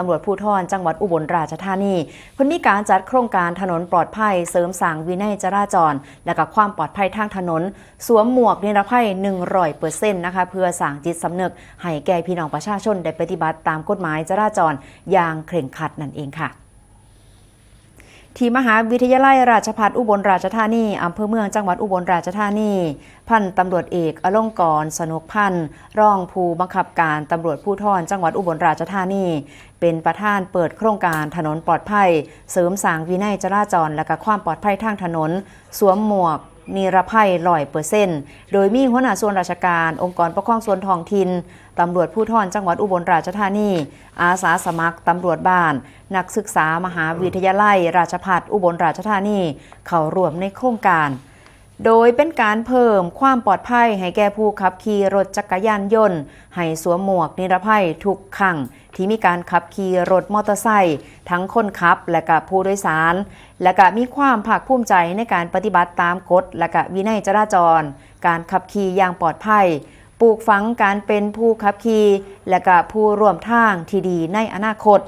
ตำรวจภูธรจังหวัดอุบลราชธานีเพิ่นมีการจัดโครงการถนนปลอดภัยเสริมสร้างวินัยจราจร และก็ความปลอดภัยทางถนน สวมหมวกนิรภัย100%นะคะเพื่อสร้างจิตสำนึก ให้แก่พี่น้องประชาชนได้ปฏิบัติตามกฎหมายจราจรอย่างเคร่งครัดนั่นเองค่ะ ที่มหาวิทยาลัยราชภัฏอุบลราชธานีอำเภอเมืองจังหวัดอุบลราชธานี พันตำรวจเอกอลงกรสนุกพันธ์รองผู้บังคับการตำรวจผู้ทอนจังหวัดอุบลราชธานี เป็นประธานเปิดโครงการถนนปลอดภัย เสริมสางวินัยจราจรและก็ความปลอดภัยทางถนน สวมหมวก นิรภัยลอยเปอร์เซ็นต์โดยมีหัวหน้าส่วนราชการ องค์กรปกครองส่วนท้องถิ่นตำรวจผู้ทอนจังหวัดอุบลราชธานี อาสาสมัครตำรวจบ้าน นักศึกษามหาวิทยาลัย ราชภัฏอุบลราชธานี เข้าร่วมในโครงการ โดยเป็นการเพิ่มความปลอดภัยให้แก่ผู้ขับขี่รถจักรยานยนต์ ให้สวมหมวกนิรภัยทุกครั้งที่มีการขับขี่รถมอเตอร์ไซค์ทั้งคนขับและกับผู้โดยสาร และก็มีความภาคภูมิใจในการปฏิบัติตามกฎและก็วินัยจราจร การขับขี่อย่างปลอดภัย ปลูกฝังการเป็นผู้ขับขี่และก็ผู้ร่วมทางที่ดีในอนาคต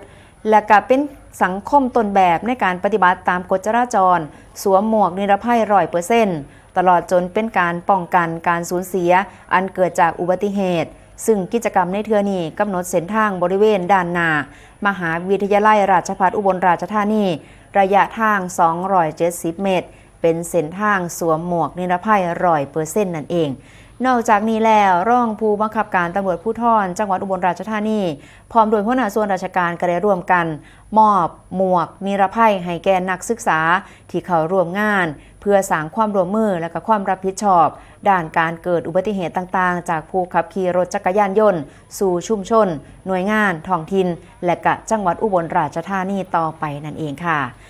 และก็เป็นสังคมต้นแบบในการปฏิบัติตามกฎจราจร สวมหมวกนิรภัยร้อยเปอร์เซ็นต์ตลอดจนเป็นการป้องกันการสูญเสีย อันเกิดจากอุบัติเหตุ ซึ่งกิจกรรมในเทือนี้กำหนดเส้นทางบริเวณด้านหน้ามหาวิทยาลัยราชภัฏอุบลราชธานี ระยะทาง 270 เมตร เป็นเส้นทางสวมหมวกนิรภัยร้อยเปอร์เซ็นต์นั่นเอง นอกจากนี้แล้วร่องผู้บังคับการตำรวจผู้ทอนจังหวัดอุบลราชธานี พร้อมโดยหัวหน้าส่วนราชการก็ได้ร่วมกัน มอบหมวก นิรภัยให้แก่นักศึกษาที่เข้าร่วมงาน เพื่อสร้างความร่วมมือและก็ความรับผิดชอบ ด้านการเกิดอุบัติเหตุต่างๆ จากผู้ขับขี่รถจักรยานยนต์ สู่ชุมชน หน่วยงานท้องถิ่นและกะจังหวัดอุบลราชธานีต่อไปนั่นเองค่ะ